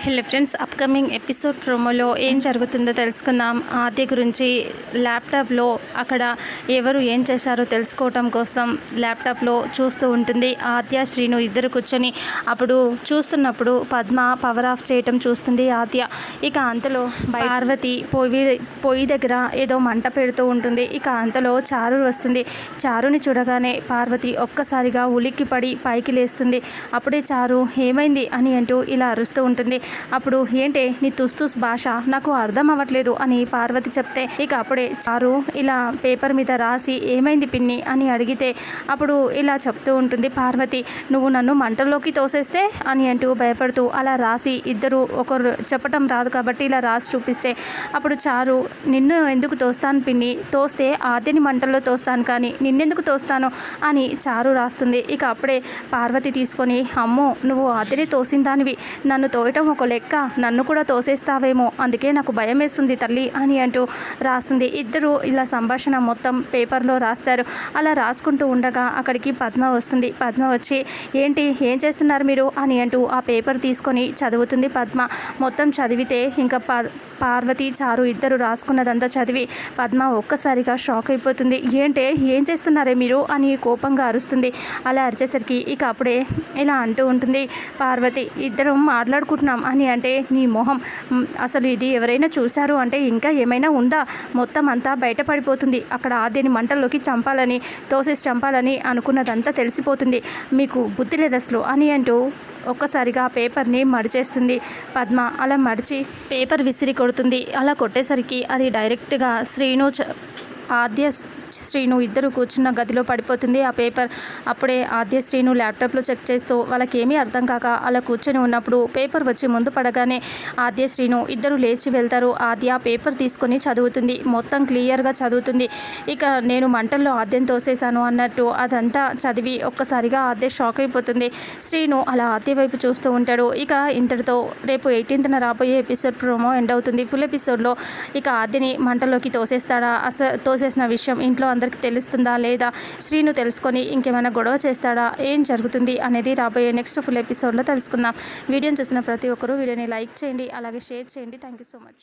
Hello friends upcoming episode ప్రోమోలో ఏం జరుగుతుందో తెలుసుకుందాం. ఆద్య గురించి ల్యాప్టాప్లో అక్కడ ఎవరు ఏం చేశారో తెలుసుకోవటం కోసం ల్యాప్టాప్లో చూస్తూ ఉంటుంది. ఆద్య శ్రీను ఇద్దరు కూర్చొని అప్పుడు చూస్తున్నప్పుడు పద్మ పవర్ ఆఫ్ చేయటం చూస్తుంది ఆద్య. ఇక అంతలో పార్వతి పొయ్యి పొయ్యి దగ్గర ఏదో మంట పెడుతూ ఉంటుంది. ఇక అంతలో చారు వస్తుంది. చారుని చూడగానే పార్వతి ఒక్కసారిగా ఉలిక్కిపడి పైకి లేస్తుంది. అప్పుడే చారు ఏమైంది? అని అంటూ ఇలా అరుస్తూ ఉంటుంది. అప్పుడు ఏంటే నీ తుస్తుస్ భాష నాకు అర్థం అవ్వట్లేదు అని పార్వతి చెప్తే ఇక అప్పుడే చారు ఇలా పేపర్ మీద రాసి ఏమైంది పిన్ని? అని అడిగితే అప్పుడు ఇలా చెప్తూ ఉంటుంది పార్వతి నువ్వు నన్ను మంటల్లోకి తోసేస్తే? అని అంటూ భయపడుతూ అలా రాసి ఇద్దరు ఒకరు చెప్పటం రాదు కాబట్టి ఇలా రాసి చూపిస్తే అప్పుడు చారు నిన్ను ఎందుకు తోస్తాను పిన్ని? తోస్తే ఆద్యని మంటల్లో తోస్తాను కానీ నిన్నెందుకు తోస్తాను? అని చారు రాస్తుంది. ఇక అప్పుడే పార్వతి తీసుకొని అమ్మో నువ్వు ఆద్యని తోసిన దానివి నన్ను తోయటం ఒక లెక్క నన్ను కూడా తోసేస్తావేమో అందుకే నాకు భయం వేస్తుంది తల్లి అని అంటూ రాస్తుంది. ఇద్దరు ఇలా సంభాషణ మొత్తం పేపర్లో రాస్తారు. అలా రాసుకుంటూ ఉండగా అక్కడికి పద్మ వస్తుంది. పద్మ వచ్చి ఏంటి ఏం చేస్తున్నారు మీరు? అని అంటూ ఆ పేపర్ తీసుకొని చదువుతుంది పద్మ. మొత్తం చదివితే ఇంకా ప పార్వతి చారు ఇద్దరు రాసుకున్నదంతా చదివి పద్మ ఒక్కసారిగా షాక్ అయిపోతుంది. ఏంటే ఏం చేస్తున్నారే మీరు? అని కోపంగా అరుస్తుంది. అలా అరిచేసరికి ఇక అప్పుడే ఇలా అంటూ ఉంటుంది. పార్వతి ఇద్దరం మాట్లాడుకుంటున్నాం. అని అంటే నీ మొహం అసలు ఇది ఎవరైనా చూశారు? అంటే ఇంకా ఏమైనా ఉందా? మొత్తం అంతా బయటపడిపోతుంది. అక్కడ ఆద్యని మంటల్లోకి చంపాలని తోసేసి చంపాలని అనుకున్నదంతా తెలిసిపోతుంది. మీకు బుద్ధి లేదు అసలు అని అంటూ ఒక్కసారిగా ఆ పేపర్ని మడిచేస్తుంది. పద్మ అలా మడిచి పేపర్ విసిరి కొడుతుంది. అలా కొట్టేసరికి అది డైరెక్ట్గా శ్రీను చ- ఆద్య శ్రీను ఇద్దరు కూర్చున్న గదిలో పడిపోతుంది. ఆ పేపర్ అప్పుడే ఆద్య శ్రీను ల్యాప్టాప్లో చెక్ చేస్తూ వాళ్ళకి ఏమీ అర్థం కాక అలా కూర్చొని ఉన్నప్పుడు పేపర్ వచ్చి ముందు పడగానే ఆద్య శ్రీను ఇద్దరు లేచి వెళ్తారు. ఆద్య పేపర్ తీసుకొని చదువుతుంది. మొత్తం క్లియర్గా చదువుతుంది. ఇక నేను మంటల్లో ఆద్యం తోసేశాను అన్నట్టు అదంతా చదివి ఒక్కసారిగా ఆద్య షాక్ అయిపోతుంది. శ్రీను అలా ఆద్య వైపు చూస్తూ ఉంటాడు. ఇక ఇంతటితో రేపు ఎయిటీన్త్న రాబోయే ఎపిసోడ్ ప్రోమో ఎండ్ అవుతుంది. ఫుల్ ఎపిసోడ్లో ఇక ఆద్యని మంటలోకి తోసేస్తాడా? అసలు తోసేసిన విషయం ఇంట్లో అందరికీ తెలుస్తుందా లేదా? శ్రీను తెలుసుకొని ఇంకేమైనా గొడవ చేస్తాడా? ఏం జరుగుతుంది? అనేది రాబోయే నెక్స్ట్ ఫుల్ ఎపిసోడ్లో తెలుసుకుందాం. వీడియోని చూసిన ప్రతి ఒక్కరూ వీడియోని లైక్ చేయండి అలాగే షేర్ చేయండి. Thank you so much.